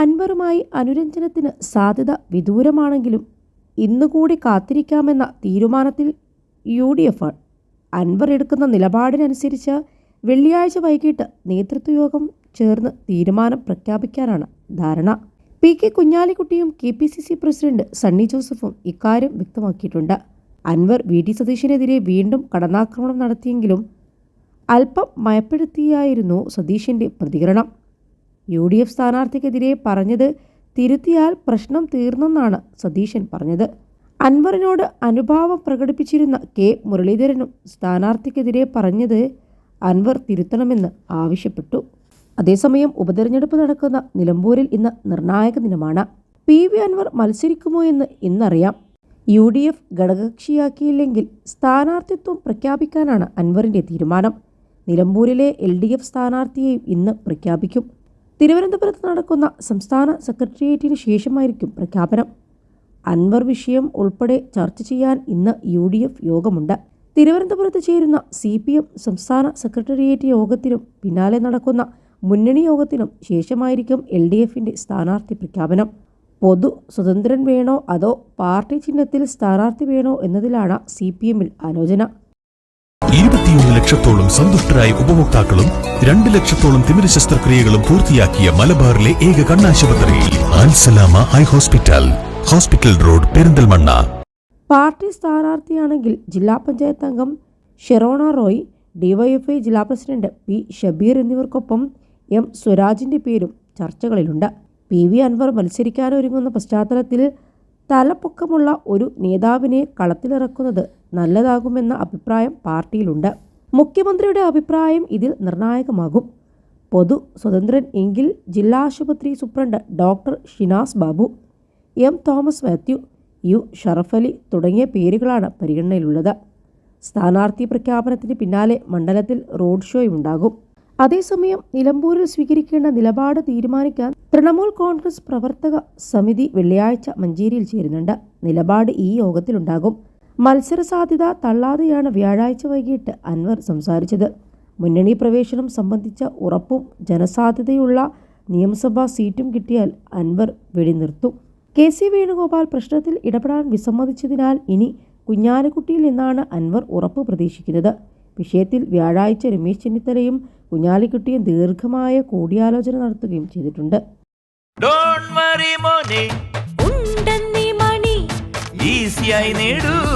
അൻവറുമായി അനുരഞ്ജനത്തിന് സാധ്യത വിദൂരമാണെങ്കിലും ഇന്നുകൂടി കാത്തിരിക്കാമെന്ന തീരുമാനത്തിൽ U D F Anwar എടുക്കുന്ന നിലപാടിനനുസരിച്ച് വെള്ളിയാഴ്ച വൈകിട്ട് നേതൃത്വയോഗം ചേർന്ന് തീരുമാനം പ്രഖ്യാപിക്കാനാണ് ധാരണ. P K കുഞ്ഞാലിക്കുട്ടിയും K P C C president Sunny ജോസഫും ഇക്കാര്യം വ്യക്തമാക്കിയിട്ടുണ്ട്. അൻവർ വി ഡി സതീഷിനെതിരെ വീണ്ടും കടന്നാക്രമണം നടത്തിയെങ്കിലും അല്പം മയപ്പെടുത്തിയായിരുന്നു സതീഷിന്റെ പ്രതികരണം. യു ഡി എഫ് സ്ഥാനാർത്ഥിക്കെതിരെ പറഞ്ഞത് തിരുത്തിയാൽ പ്രശ്നം തീർന്നെന്നാണ് സതീശൻ പറഞ്ഞത്. അൻവറിനോട് അനുഭാവം പ്രകടിപ്പിച്ചിരുന്ന കെ മുരളീധരനും സ്ഥാനാർത്ഥിക്കെതിരെ പറഞ്ഞത് അൻവർ തിരുത്തണമെന്ന് ആവശ്യപ്പെട്ടു. അതേസമയം ഉപതെരഞ്ഞെടുപ്പ് നടക്കുന്ന നിലമ്പൂരിൽ ഇന്ന് നിർണായക ദിനമാണ്. പി വി അൻവർ മത്സരിക്കുമോ എന്ന് ഇന്നറിയാം. യു ഡി എഫ് ഘടകകക്ഷിയാക്കിയില്ലെങ്കിൽ സ്ഥാനാർത്ഥിത്വം പ്രഖ്യാപിക്കാനാണ് അൻവറിന്റെ തീരുമാനം. നിലമ്പൂരിലെ എൽ ഡി എഫ് സ്ഥാനാർത്ഥിയെയും ഇന്ന് പ്രഖ്യാപിക്കും. തിരുവനന്തപുരത്ത് നടക്കുന്ന സംസ്ഥാന സെക്രട്ടേറിയറ്റിന് ശേഷമായിരിക്കും പ്രഖ്യാപനം. അൻവർ വിഷയം ഉൾപ്പെടെ ചർച്ച ചെയ്യാൻ ഇന്ന് യു ഡി എഫ് യോഗമുണ്ട്. തിരുവനന്തപുരത്ത് ചേരുന്ന സി പി എം സംസ്ഥാന സെക്രട്ടേറിയറ്റ് യോഗത്തിനും പിന്നാലെ നടക്കുന്ന മുന്നണി യോഗത്തിനും ശേഷമായിരിക്കും എൽ ഡി എഫിന്റെ സ്ഥാനാർത്ഥി പ്രഖ്യാപനം. പൊതു സ്വതന്ത്രൻ വേണോ അതോ പാർട്ടി ചിഹ്നത്തിൽ സ്ഥാനാർത്ഥി വേണോ എന്നതിലാണ് സി പി എമ്മിൽ ആലോചന. ഇരുപത്തിയൊന്ന് ലക്ഷത്തോളം സന്തുഷ്ടരായ ഉപഭോക്താക്കളും രണ്ട് ലക്ഷത്തോളം തിമിര ശസ്ത്രക്രിയകളും പൂർത്തിയാക്കിയ മലബാറിലെ ഏക കണ്ണാശുപത്രിയിൽ Alsalama high hospital. Hospital road Perinthalmanna. Party സ്ഥാനാർത്ഥിയാണെങ്കിൽ ജില്ലാ പഞ്ചായത്ത് അംഗം ഷെറോണ റോയ് ഡിവൈഎഫ്ഐ ജില്ലാ പ്രസിഡന്റ് പി ഷബീർ എന്നിവർക്കൊപ്പം എം സ്വരാജിന്റെ പേരും ചർച്ചകളിലുണ്ട്. പി വി അൻവർ മത്സരിക്കാനൊരുങ്ങുന്ന പശ്ചാത്തലത്തിൽ തലപ്പൊക്കമുള്ള ഒരു നേതാവിനെ കളത്തിലിറക്കുന്നത് നല്ലതാകുമെന്ന അഭിപ്രായം പാർട്ടിയിലുണ്ട്. മുഖ്യമന്ത്രിയുടെ അഭിപ്രായം ഇതിൽ നിർണായകമാകും. പൊതു സ്വതന്ത്രൻ എങ്കിൽ ജില്ലാ ആശുപത്രി superintendent doctor Shinas Babu M. Thomas Mathew U. Sharafali തുടങ്ങിയ പേരുകളാണ് പരിഗണനയിലുള്ളത്. സ്ഥാനാർത്ഥി പ്രഖ്യാപനത്തിന് പിന്നാലെ മണ്ഡലത്തിൽ റോഡ് ഷോയും ഉണ്ടാകും. അതേസമയം നിലമ്പൂരിൽ സ്വീകരിക്കേണ്ട നിലപാട് തീരുമാനിക്കാൻ തൃണമൂൽ കോൺഗ്രസ് പ്രവർത്തക സമിതി വെള്ളിയാഴ്ച മഞ്ചേരിയിൽ ചേരുന്നുണ്ട്. നിലപാട് ഈ യോഗത്തിലുണ്ടാകും. മത്സര സാധ്യത തള്ളാതെയാണ് വ്യാഴാഴ്ച വൈകിട്ട് അൻവർ സംസാരിച്ചത്. മുന്നണി പ്രവേശനം സംബന്ധിച്ച ഉറപ്പും ജനസാധ്യതയുള്ള നിയമസഭാ സീറ്റും കിട്ടിയാൽ അൻവർ വെടിനിർത്തും. കെ സി വേണുഗോപാൽ പ്രശ്നത്തിൽ ഇടപെടാൻ വിസമ്മതിച്ചതിനാൽ ഇനി കുഞ്ഞാലിക്കുട്ടിയിൽ നിന്നാണ് അൻവർ ഉറപ്പ് പ്രതീക്ഷിക്കുന്നത്. വിഷയത്തിൽ വ്യാഴാഴ്ച രമേശ് ചെന്നിത്തലയും കുഞ്ഞാലിക്കുട്ടിയും ദീർഘമായ കൂടിയാലോചന നടത്തുകയും ചെയ്തിട്ടുണ്ട്. ഡോൺ വരി മോനെ. ഉണ്ടെന്നീ മണി. ഈസിയായി നേടൂ.